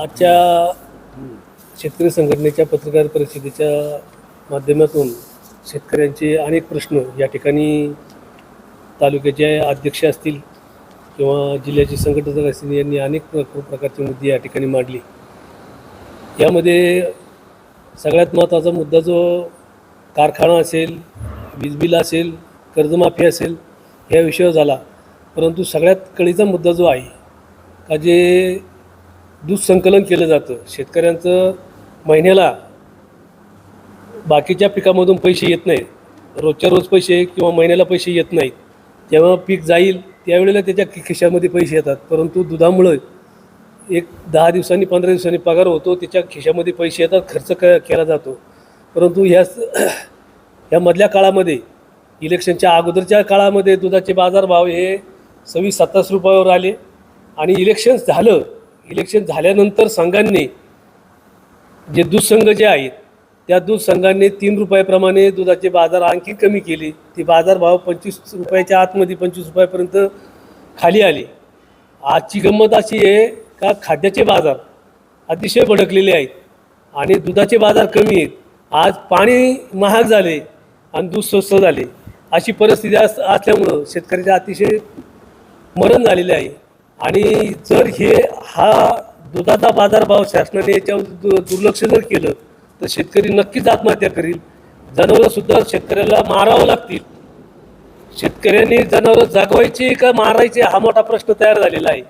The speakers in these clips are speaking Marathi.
आजच्या शेतकरी संघटनेच्या पत्रकार परिषदेच्या माध्यमातून शेतकऱ्यांचे अनेक प्रश्न या ठिकाणी तालुक्याचे अध्यक्ष असतील किंवा जिल्ह्याचे संघटक असतील यांनी अनेक प्र- प्रकारचे मुद्दे या ठिकाणी मांडली. यामध्ये सगळ्यात महत्त्वाचा मुद्दा जो कारखाना असेल वीज बिल असेल कर्जमाफी असेल ह्या विषयावर झाला. परंतु सगळ्यात कळीचा मुद्दा जो आहे का जे दूध संकलन केलं जातं. शेतकऱ्यांचं महिन्याला बाकीच्या पिकामधून पैसे येत नाहीत. रोजच्या रोज पैसे किंवा महिन्याला पैसे येत नाहीत. जेव्हा पीक जाईल त्यावेळेला त्याच्या खिशामध्ये पैसे येतात. परंतु दुधामुळं एक दहा दिवसांनी पंधरा दिवसांनी पगार होतो त्याच्या खिशामध्ये पैसे येतात खर्च क केला जातो. परंतु ह्या ह्या मधल्या काळामध्ये इलेक्शनच्या अगोदरच्या काळामध्ये दुधाचे बाजारभाव हे सव्वीस सत्तावीस रुपयावर आले. आणि इलेक्शन्स झालं इलेक्शन झाल्यानंतर संघांनी जे दूध संघ जे आहेत त्या दूध संघांनी तीन रुपयाप्रमाणे दुधाचे बाजार आणखी कमी केले. ते बाजारभाव पंचवीस रुपयाच्या आतमध्ये पंचवीस रुपयापर्यंत खाली आले. आजची गंमत अशी आहे का खाद्याचे बाजार अतिशय भडकलेले आहेत आणि दुधाचे बाजार कमी आहेत. आज पाणी महाग झाले आणि दूध स्वस्त झाले. अशी परिस्थिती असल्यामुळं शेतकऱ्याचे अतिशय मरण झालेले आहे. आणि जर हे हा दुधाचा बाजारभाव शासनाने याच्यावर दु- दुर्लक्ष जर केलं तर शेतकरी नक्कीच आत्महत्या करील. जनावरंसुद्धा शेतकऱ्याला मारावं लागतील. शेतकऱ्यांनी जनावरं जागवायचे का मारायचे हा मोठा प्रश्न तयार झालेला आहे.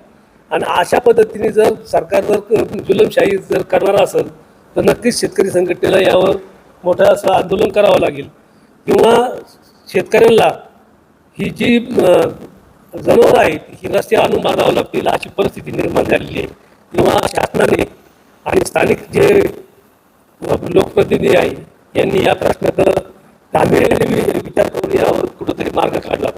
आणि अशा पद्धतीने जर सरकार जर जुलमशाही जर करणार असेल तर नक्कीच शेतकरी संघटनेला यावर मोठं असं आंदोलन करावं लागेल. किंवा शेतकऱ्यांना ही जी जनावरं आहेत ही रस्ते आणून बांधावं लागतील अशी परिस्थिती निर्माण झालेली आहे. किंवा शासनाने आणि स्थानिक जे लोकप्रतिनिधी आहे यांनी या प्रश्नाचं गांभीर्याने विचार करून यावर कुठंतरी मार्ग काढला